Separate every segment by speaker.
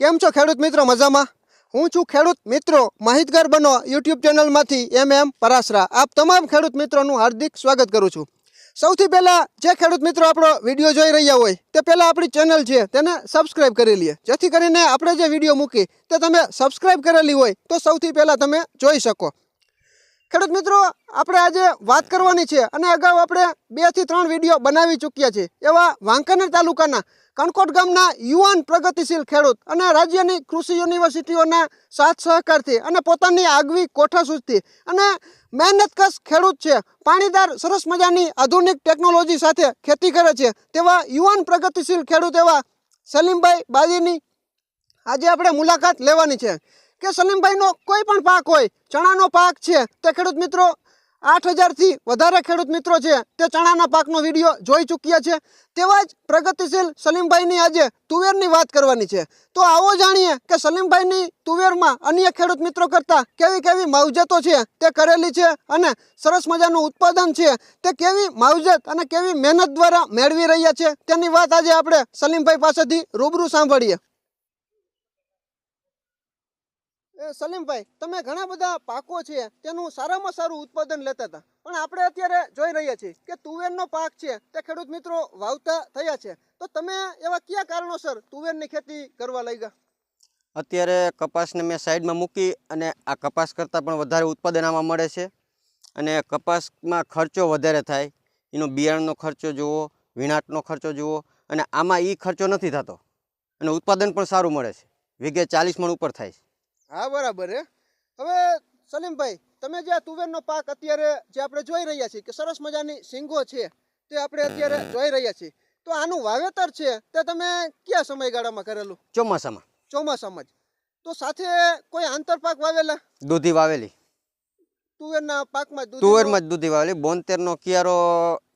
Speaker 1: કેમ છો ખેડૂત મિત્રો મજામાં? હું છું ખેડૂત મિત્રો માહિતગાર બનો યુટ્યુબ ચેનલમાંથી એમ એમ પરાસરા આપ તમામ ખેડૂત મિત્રોનું હાર્દિક સ્વાગત કરું છું. સૌથી પહેલાં જે ખેડૂત મિત્રો આપણો વીડિયો જોઈ રહ્યા હોય, તે પહેલાં આપણી ચેનલ છે, તેને સબસ્ક્રાઈબ કરી લઈએ જેથી કરીને આપણે જે વીડિયો મૂકી, તે તમે સબસ્ક્રાઈબ કરેલી હોય, તો સૌથી પહેલાં તમે જોઈ શકો. ખેડૂત મિત્રો, આપણે આજે વાત કરવાની છે અને અગાઉ આપણે બેથી ત્રણ વીડિયો બનાવી ચૂક્યા છે, એવા વાંકાનેર તાલુકાના કણકોટ ગામના યુવાન પ્રગતિશીલ ખેડૂત અને રાજ્યની કૃષિ યુનિવર્સિટીઓના સાથ સહકારથી અને પોતાની આગવી કોઠાસૂઝથી અને મહેનતકશ ખેડૂત છે. પાણીદાર સરસ મજાની આધુનિક ટેકનોલોજી સાથે ખેતી કરે છે. તેવા યુવાન પ્રગતિશીલ ખેડૂત એવા સલીમભાઈ બાજીની આજે આપણે મુલાકાત લેવાની છે. કે સલીમભાઈનો કોઈ પણ પાક હોય, ચણાનો પાક છે તે ખેડૂત મિત્રો આઠ હજારથી વધારે ખેડૂત મિત્રો છે તે ચણાના પાકનો વીડિયો જોઈ ચૂક્યા છે. તેવા જ પ્રગતિશીલ સલીમભાઈની આજે તુવેરની વાત કરવાની છે. તો આવો જાણીએ કે સલીમભાઈની તુવેરમાં અન્ય ખેડૂત મિત્રો કરતાં કેવી કેવી માવજતો છે તે કરેલી છે અને સરસ મજાનું ઉત્પાદન છે તે કેવી માવજત અને કેવી મહેનત દ્વારા મેળવી રહ્યા છે. તેની વાત આજે આપણે સલીમભાઈ પાસેથી રૂબરૂ સાંભળીએ એ સલીમભાઈ, તમે ઘણા બધા પાકો છે, તેનું સારામાં સારું ઉત્પાદન લેતા હતા. પણ આપણે અત્યારે જોઈ રહ્યા છીએ કે તુવેરનો પાક છે, તે ખેડૂત મિત્રો વાવતા થયા છે. તો તમે એવા કયા કારણોસર તુવેરની ખેતી કરવા લાગ્યા?
Speaker 2: અત્યારે કપાસને મેં સાઈડમાં મૂકી અને આ કપાસ કરતાં પણ વધારે ઉત્પાદન આમાં મળે છે. અને કપાસમાં ખર્ચો વધારે થાય. એનો બિયારણનો ખર્ચો જુઓ, વીણાટનો ખર્ચો જુઓ, અને આમાં એ ખર્ચો નથી થતો. અને ઉત્પાદન પણ સારું મળે છે. વીઘે ચાલીસ મણ ઉપર થાય છે.
Speaker 1: હા બરાબર હે. હવે સલીમભાઈ તમે જે આ તુવેરનો પાક અત્યારે જે આપણે જોઈ રહ્યા છીએ કે સરસ મજાની સિંગો છે તે આપણે અત્યારે જોઈ રહ્યા છીએ. તો આનું વાવેતર છે તે તમે કયા સમયગાળામાં કરેલું?
Speaker 2: ચોમાસામાં.
Speaker 1: ચોમાસામાં જ. તો સાથે કોઈ આંતરપાક વાવેલા?
Speaker 2: દૂધી વાવેલી.
Speaker 1: તુવેરના પાકમાં
Speaker 2: તુવેરમાં જ દૂધી વાવેલી. બોનતેરનો કિયારો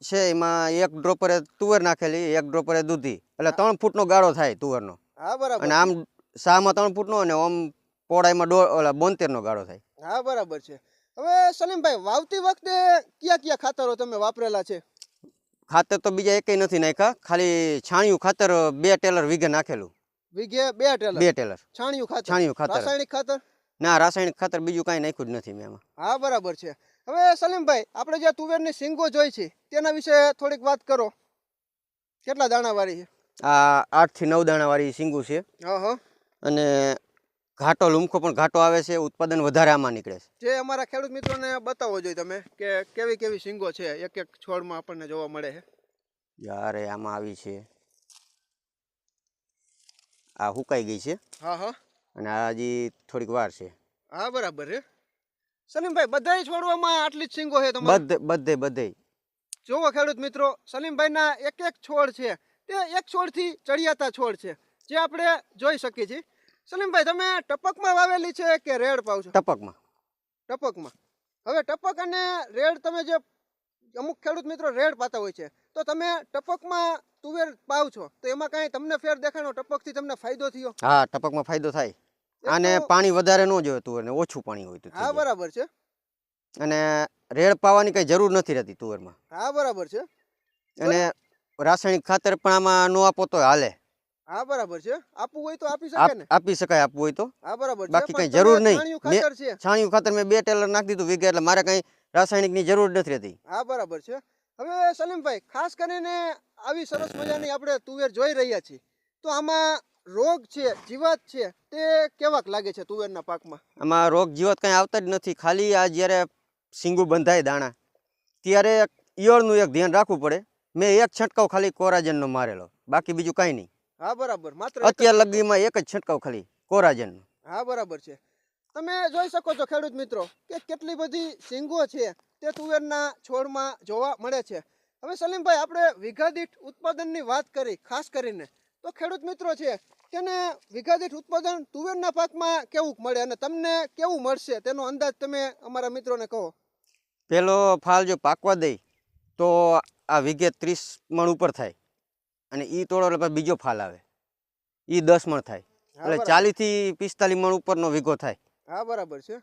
Speaker 2: છે એમાં એક ડ્રોપરે તુવેર નાખેલી એક ડ્રોપરે દૂધી. એટલે ત્રણ ફૂટનો ગાળો થાય તુવેરનો.
Speaker 1: હા બરાબર.
Speaker 2: અને આમ શામાં ત્રણ ફૂટનો અને આમ પહોળાઈમાં દો ઓલા બોતેરનો ગાળો થાય.
Speaker 1: હા બરાબર છે. હવે સલીમભાઈ વાવતી વખતે કયા કયા ખાતરો તમે વાપરેલા છે?
Speaker 2: ખાતર તો બીજા એકેય નથી નાખ્યા. ખાલી છાણિયું ખાતર બે ટેલર વીઘે નાખેલું.
Speaker 1: વીઘે બે ટેલર?
Speaker 2: બે ટેલર.
Speaker 1: છાણિયું ખાતર?
Speaker 2: છાણિયું ખાતર.
Speaker 1: રાસાયણિક ખાતર?
Speaker 2: ના રાસાયણિક ખાતર બીજું કાંઈ નાખ્યું જ નથી મેં એમાં.
Speaker 1: હા બરાબર છે. હવે સલીમભાઈ આપણે જે તુવેરની સિંગો જોઈ છે તેના વિશે થોડીક વાત કરો. કેટલા દાણાવાળી છે?
Speaker 2: આ આઠથી નવ દાણાવાળી સિંગુ છે. અને ઘાટો લુમખો પણ ઘાટો આવે છે ઉત્પાદન વધારે આમાં નીકળે છે.
Speaker 1: જે અમારા ખેડૂત મિત્રોને બતાવો જોઈએ તમે કે કેવી કેવી સિંગો છે એક એક છોડમાં આપણને જોવા મળે છે?
Speaker 2: યારે આમાં આવી છે. આ હુકાઈ ગઈ છે.
Speaker 1: હા હા.
Speaker 2: અને આ હજી થોડીક વાર છે.
Speaker 1: હા બરાબર છે. સલીમભાઈ બધાય છોડવામાં આટલી જ સિંગો છે
Speaker 2: બધે બધે બધે
Speaker 1: જોવો ખેડૂત મિત્રો સલીમભાઈના એક એક છોડ છે. તે એક છોડથી ચડિયાતા છોડ છે. જે આપણે જોઈ શકીએ છીએ. સલીમભાઈ તમે ટપકમાં વાવેલી છે કે રેડ પાવ છો?
Speaker 2: ટપકમાં.
Speaker 1: ટપકમાં. હવે ટપક અને રેડ તમે જે અમુક ખેડૂત મિત્રો રેડ પાતા હોય છે તો તમે ટપકમાં તુવેર પાવ છો તો એમાં કાંઈ તમને ફેર દેખાણો? ટપકથી તમને ફાયદો થયો?
Speaker 2: હા ટપકમાં ફાયદો થાય.
Speaker 1: અને
Speaker 2: પાણી વધારે ન જોઈતું ને ઓછું પાણી હોય તો
Speaker 1: હા બરાબર છે.
Speaker 2: અને રેડ પાવાની કઈ જરૂર નથી રહેતી તુવેરમાં.
Speaker 1: હા બરાબર છે.
Speaker 2: અને રાસાયણિક ખાતર પણ આમાં નો આપો તો હાલે.
Speaker 1: હા બરાબર છે. આપવું હોય તો આપી શકે ને.
Speaker 2: આપી શકાય આપવું હોય તો.
Speaker 1: હા બરાબર છે
Speaker 2: બાકી કઈ જરૂર નહીં.
Speaker 1: છાણિયું ખાતર છે.
Speaker 2: છાણિયું ખાતર મેં બે ટેલર નાખી દીધું વીઘા એટલે મારે કઈ રાસાયણિકની જરૂર નથી રહેતી.
Speaker 1: હા બરાબર છે. હવે સલીમભાઈ ખાસ કરીને આવી સરસ મજાની આપણે તુવેર જોઈ રહ્યા છીએ. તો આમાં રોગ છે જીવાત છે તે કેવાક લાગે છે તુવેરના પાકમાં?
Speaker 2: આમાં રોગ જીવત કંઈ આવતા જ નથી. ખાલી આ જ્યારે સિંગુ બંધાય દાણા ત્યારે ઈયળનું એક ધ્યાન રાખવું પડે. મેં એક છંટકાવ ખાલી કોરાજનનો મારેલો. બાકી બીજું કાંઈ નહીં.
Speaker 1: હા બરાબર. માત્ર
Speaker 2: અત્યાર લગીમાં એક જ છંટકાવ ખાલી કોરાજનનો.
Speaker 1: હા બરાબર છે. તમે જોઈ શકો છો ખેડૂત મિત્રો કે કેટલી બધી સિંગો છે તે તુવેરના છોડમાં જોવા મળે છે. હવે સલીમભાઈ આપણે વીઘા દીઠ ઉત્પાદનની વાત કરી ખાસ કરીને. તો ખેડૂત મિત્રો છે તેને વીઘા દીઠ ઉત્પાદન તુવેરના પાકમાં કેવું મળે અને તમને કેવું મળશે તેનો અંદાજ તમે અમારા મિત્રોને કહો.
Speaker 2: પેલો ફાલ જો પાકવા દઈ તો આ વીઘે ત્રીસ મણ ઉપર થાય. અને એ તોડો એટલે બીજો ફાલ આવે. એ દસ મણ થાય. એટલે
Speaker 1: બરાબર.
Speaker 2: ચાલીસથી પિસ્તાલીસ મણ ઉપરનો વીઘો થાય.
Speaker 1: હા બરાબર છે.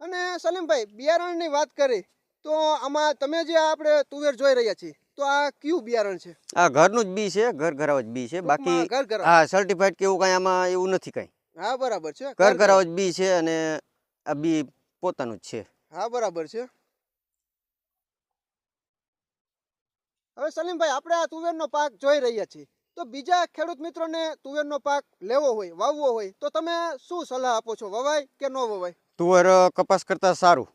Speaker 1: અને સલીમભાઈ બિયારણની વાત કરી તો આમાં તમે જે આપણે તુવેર જોઈ રહ્યા છીએ તો આ કયું બિયારણ છે?
Speaker 2: આ ઘરનું જ બી છે ઘર ઘરાવ જ બી છે. બાકી હા સર્ટિફાઈડ કે એવું કાંઈ આમાં એવું નથી કાંઈ.
Speaker 1: હા બરાબર છે.
Speaker 2: ઘર ઘરાવ. જ બી છે અને આ બી પોતાનું જ છે.
Speaker 1: હા બરાબર છે. હવે સલીમભાઈ આપણે આ તુવેરનો પાક જોઈ રહ્યા છીએ. તો બીજા ખેડૂત મિત્રોને તુવેરનો પાક લેવો હોય વાવવો હોય તો તમે શું સલાહ આપો છો? વવાય કે ન વવાય?
Speaker 2: તુવેર કપાસ કરતાં સારું.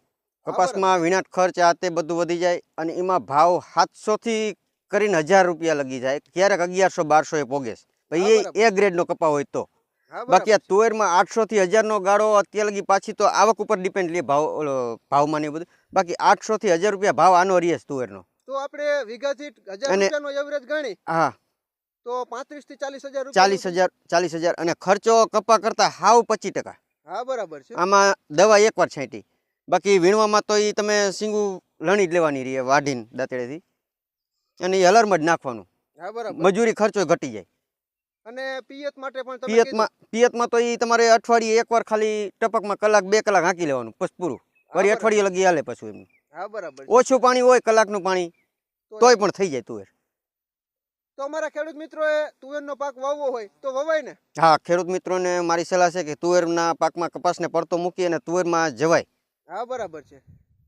Speaker 2: કપાસમાં વિનાટ ખર્ચ આ તે બધું વધી જાય અને એમાં ભાવ સાતસોથી કરીને હજાર રૂપિયા લગી જાય. ક્યારેક અગિયારસો બારસો એ પોગે ભાઈ એ એ ગ્રેડનો કપા હોય તો. બાકી આ તુવેરમાં આઠસો થી હજારનો ગાળો અત્યારે લગી પાછી તો આવક ઉપર ડિપેન્ડ લે ભાવ ભાવમાં ને બધું. બાકી આઠસો થી હજાર રૂપિયા ભાવ આનો રહીએ તુવેરનો.
Speaker 1: તો આપણે વીઘાથી હજાર
Speaker 2: અને-
Speaker 1: રૂપિયાનો એવરેજ ગણી.
Speaker 2: હા.
Speaker 1: તો પાંત્રીસથી ચાલીસ હજાર રૂપિયા
Speaker 2: ચાલીસ હજાર ચાલીસ હજાર અને ખર્ચો કપા કરતા હાવ પચીસ ટકા.
Speaker 1: હા બરાબર છે.
Speaker 2: આમાં દવા એકવાર છાંટી. બાકી વીણવામાં તો એ તમે સિંગુ લણી જ લેવાની રહી વાઢીને દાંતળેથી અને એ અલરમાં જ નાખવાનું.
Speaker 1: હા બરાબર.
Speaker 2: મજૂરી ખર્ચો ઘટી જાય.
Speaker 1: અને પિયત માટે પણ તમે
Speaker 2: પિયતમાં પિયતમાં તો એ તમારે અઠવાડિયે એકવાર ખાલી ટપકમાં કલાક બે કલાક હાંકી લેવાનું પછી પૂરું. વળી અઠવાડિયે લગી હાલે પાછું એમ
Speaker 1: કીધું. હા બરાબર
Speaker 2: ઓછું પાણી હોય કલાકનું પાણી તોય પણ થઈ જાય તુવેર.
Speaker 1: તો અમારા ખેડૂત મિત્રોએ તુવેરનો પાક વાવવો હોય તો વવાય ને?
Speaker 2: હા ખેડૂત મિત્રોને મારી સલાહ છે કે તુવેરના પાકમાં કપાસને પડતો મૂકી અને તુવેરમાં જવાય.
Speaker 1: હા બરાબર છે.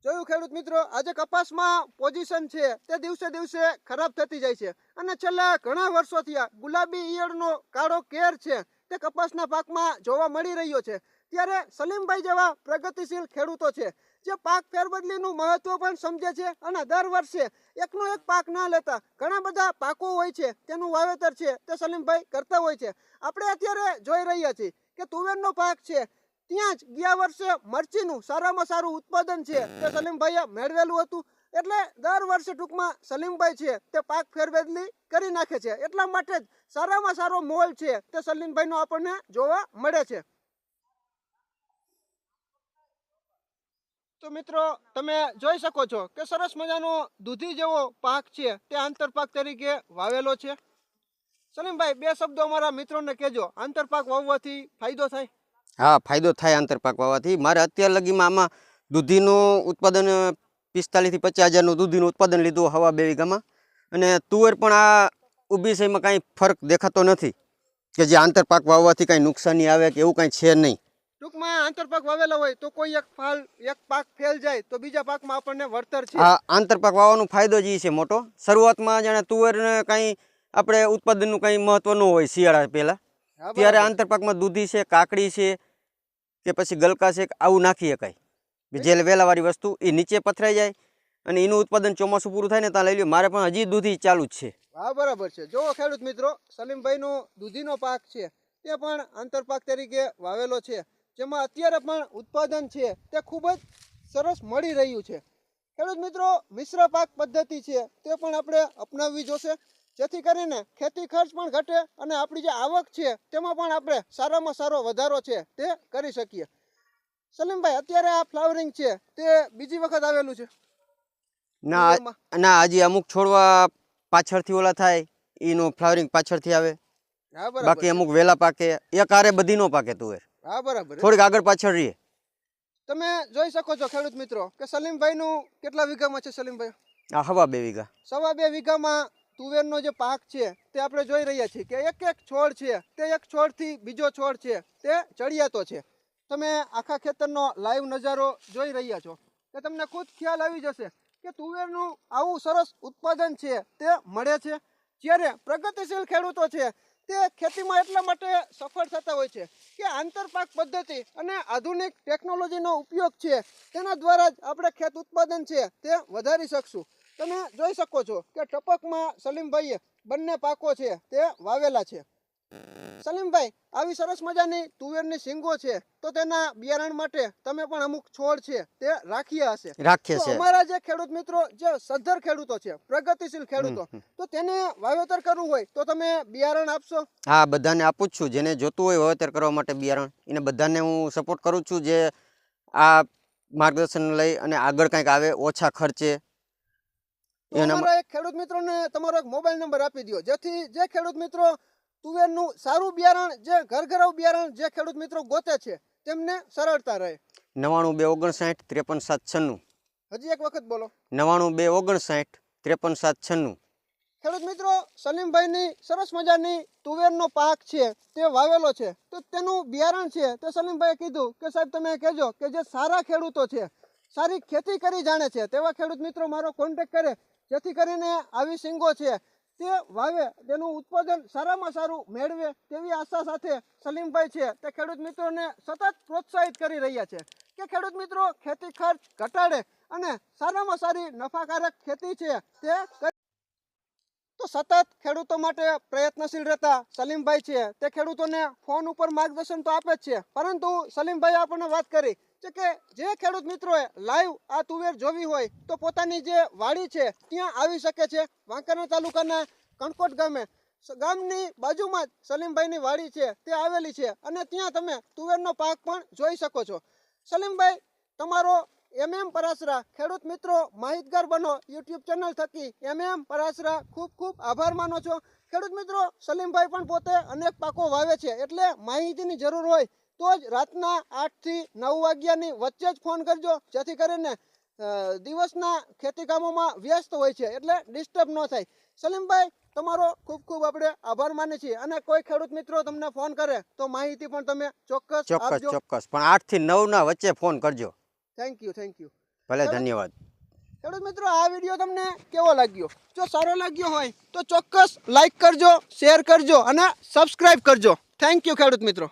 Speaker 1: જોયું ખેડૂત મિત્રો આજે કપાસમાં પોઝિશન છે તે દિવસે દિવસે ખરાબ થતી જાય છે. અને છેલ્લા ઘણા વર્ષોથી આ ગુલાબી ઈયળનો કાળો કેર છે તે કપાસના પાકમાં જોવા મળી રહ્યો છે. ત્યારે સલીમભાઈ જેવા પ્રગતિશીલ ખેડૂતો છે. જે પાક ફેરબદલીનું મહત્વ પણ સમજે છે અને દર વર્ષે એકનો એક પાક ના લેતા ઘણા બધા પાકો હોય છે, તેનું વાવેતર છે, તે સલીમભાઈ કરતા હોય છે. આપણે અત્યારે જોઈ રહ્યા છીએ કે તુવેરનો પાક છે, ત્યાં જ ગયા વર્ષે મરચીનું સારામાં સારું ઉત્પાદન છે, તે સલીમભાઈએ મેળવેલું હતું. એટલે દર વર્ષે ટૂંકમાં સલીમભાઈ છે, તે પાક ફેરબદલી કરી નાખે છે. એટલા માટે જ સારામાં સારો મોલ છે, તે સલીમભાઈનો આપણને જોવા મળે છે. તો મિત્રો, તમે જોઈ શકો છો કે સરસ મજાનો દૂધી જેવો પાક છે, તે આંતરપાક તરીકે વાવેલો છે. સલીમભાઈ, બે શબ્દો અમારા મિત્રોને કહેજો. આંતરપાક વાવવાથી ફાયદો થાય?
Speaker 2: હા, ફાયદો થાય આંતરપાક વાવવાથી. મારે અત્યાર લગીમાં આમાં દૂધીનું ઉત્પાદન પિસ્તાલીસથી પચાસ હજારનું દૂધીનું ઉત્પાદન લીધું હવા બે વીઘામાં. અને તુવેર પણ આ ઊભી સહીમાં કાંઈ ફરક દેખાતો નથી કે જે આંતરપાક વાવવાથી કાંઈ નુકસાની આવે કે એવું કાંઈ છે નહીં.
Speaker 1: ટૂંકમાં આંતરપાક વાવેલા હોય તો કોઈ એક ફાલ એક પાક ફેલ જાય તો બીજા પાકમાં આપણને વળતર છે.
Speaker 2: આ આંતરપાક વાવવાનો ફાયદો જ છે મોટો. શરૂઆતમાં જાણે તુવેરને કંઈ આપણે ઉત્પાદનનું કંઈ મહત્વ ન હોય શિયાળા પહેલાં. ત્યારે. આંતરપાકમાં દૂધી છે કાકડી છે કે પછી ગલકા છે આવું નાખી શકાય. જે વેલાવાળી વસ્તુ એ નીચે પથરાઈ જાય અને એનું ઉત્પાદન ચોમાસું પૂરું થાય ને ત્યાં લઈ લ્યો. મારે પણ હજી દૂધી ચાલુ જ છે.
Speaker 1: હા બરાબર છે. જો ખેડૂત મિત્રો સલીમભાઈનો દૂધીનો પાક છે. તે પણ આંતરપાક તરીકે વાવેલો છે. જેમાં અત્યારે પણ ઉત્પાદન છે તે ખૂબ જ સરસ મળી રહ્યું છે. ખેડૂત મિત્રો મિશ્ર પાક પદ્ધતિ છે તે પણ આપણે અપનાવવી જોશે. જેથી કરીને ખેતી ખર્ચ પણ ઘટે અને આપણી જે આવક છે તેમાં પણ આપણે સારામાં સારો વધારો છે તે કરી શકીએ. સલીમભાઈ અત્યારે આ ફ્લાવરિંગ છે તે બીજી વખત આવેલું છે?
Speaker 2: ના ના હજી અમુક છોડવા પાછળથી ઓલા થાય એનું ફ્લાવરિંગ પાછળથી આવે.
Speaker 1: બરાબર
Speaker 2: બાકી અમુક વેલા પાકે એક આરે બધી નો પાકે તુવેર
Speaker 1: હા બરાબર.
Speaker 2: થોડીક આગળ પાછળ રહીએ.
Speaker 1: તમે જોઈ શકો છો ખેડૂત મિત્રો કે સલીમભાઈનું કેટલા વીઘામાં છે સલીમભાઈ?
Speaker 2: આ હવા બે વીઘા.
Speaker 1: સવા બે વીઘામાં તુવેરનો જે પાક છે તે આપણે જોઈ રહ્યા છીએ કે એક એક છોડ છે તે એક છોડથી બીજો છોડ છે તે ચડિયાતો છે. તમે આખા ખેતરનો લાઈવ નજારો જોઈ રહ્યા છો. કે તમને ખુદ ખ્યાલ આવી જશે કે તુવેરનું આવું સરસ ઉત્પાદન છે તે મળે છે. જ્યારે પ્રગતિશીલ ખેડૂતો છે તે ખેતીમાં એટલા માટે સફળ થતા હોય છે કે આંતરપાક પદ્ધતિ અને આધુનિક ટેકનોલોજીનો ઉપયોગ છે તેના દ્વારા જ આપણે ખેત ઉત્પાદન છે તે વધારી શકશું. તમે જોઈ શકો છો કે ટપકમાં સલીમભાઈએ બંને પાકો છે તે વાવેલા છે. સલીમભાઈ આવી સરસ મજાની તુવેરની સિંગો છે તો તેના બિયારણ માટે તમે પણ અમુક છોડ છે તે રાખ્યા હશે. રાખ્યા
Speaker 2: છે.
Speaker 1: અમારા જે ખેડૂત મિત્રો જે સદ્ધર ખેડૂતો છે પ્રગતિશીલ ખેડૂતો. તો તેને વાવેતર કરવું હોય તો તમે બિયારણ આપશો?
Speaker 2: હા બધાને આપું છું. જેને જોતું હોય વાવેતર કરવા માટે બિયારણ એને બધાને હું સપોર્ટ કરું છું જે આ માર્ગદર્શન લઈ અને આગળ કંઈક આવે ઓછા ખર્ચે.
Speaker 1: અમારા એક ખેડૂત મિત્રોને તમારો એક મોબાઈલ નંબર આપી દો જેથી જે ખેડૂત મિત્રો તુવેરનું સારું બિયારણ જે ઘર ઘરાવ બિયારણ જે ખેડૂત મિત્રો ગોતે છે તેમને સરળતા રહે.
Speaker 2: નવાણું બે ઓગણસાઠ ત્રેપન સાત છન્નું.
Speaker 1: હજી એક વખત બોલો.
Speaker 2: નવાણું બે ઓગણસાઠ ત્રેપન સાત છન્નું.
Speaker 1: ખેડૂત મિત્રો સલીમભાઈની સરસ મજાની તુવેરનો પાક છે તે વાવેલો છે તો તેનું બિયારણ છે તે સલીમભાઈએ કીધું કે સાહેબ તમે કહેજો કે જે સારા ખેડૂતો છે સારી ખેતી કરી જાણે છે તેવા ખેડૂત મિત્રો મારો કોન્ટેક કરે જેથી કરીને આવી સિંગો છે તે વાવે, તેનું ઉત્પાદન સારામાં સારું મેળવે તેવી આશા સાથે સલીમભાઈ છે. તે ખેડૂત મિત્રોને સતત પ્રોત્સાહિત કરી રહ્યા છે કે ખેડૂત મિત્રો, ખેતી ખર્ચ ઘટાડે અને સારામાં સારી નફાકારક ખેતી છે તે તો સતત ખેડૂતો માટે પ્રયત્નશીલ રહેતા સલીમભાઈ છે. તે ખેડૂતોને ફોન ઉપર માર્ગદર્શન તો આપે જ છે, પરંતુ સલીમભાઈ આપણને વાત કરી કે જે ખેડૂત મિત્રોએ લાઈવ આ તુવેર જોવી હોય તો પોતાની જે વાડી છે ત્યાં આવી શકે છે. વાંકાના તાલુકાના કણકોટ ગામે ગામની બાજુમાં જ સલીમભાઈની વાડી છે તે આવેલી છે અને ત્યાં તમે તુવેરનો પાક પણ જોઈ શકો છો. સલીમભાઈ, તમારો એમ એમ પરાસરા ખેડૂત મિત્રો માહિતગાર બનો યુટ્યુબ ચેનલ થકી એમ એમ પરાસરા ખૂબ ખૂબ આભાર માનો છો. ખેડૂત મિત્રો, સલીમભાઈ પણ પોતે અનેક પાકો વાવે છે એટલે માહિતીની જરૂર હોય તો જ રાતના આઠથી નવ વાગ્યાની વચ્ચે જ ફોન કરજો. જેથી કરીને દિવસના ખેતી કામોમાં વ્યસ્ત હોય છે એટલે ડિસ્ટર્બ ન થાય. સલીમભાઈ તમારો ખૂબ ખૂબ આપણે આભાર માની છીએ. અને કોઈ ખેડૂત મિત્રો તમને ફોન કરે તો માહિતી પણ તમે ચોક્કસ
Speaker 2: ચોક્કસ ચોક્કસ. પણ આઠથી નવના વચ્ચે ફોન કરજો.
Speaker 1: થેન્ક યુ થેન્ક યુ
Speaker 2: ભલે ધન્યવાદ.
Speaker 1: ખેડૂત મિત્રો આ વીડિયો તમને કેવો લાગ્યો? જો સારો લાગ્યો હોય તો ચોક્કસ લાઈક કરજો શેર કરજો અને સબસ્ક્રાઈબ કરજો. થેન્ક યુ ખેડૂત મિત્રો.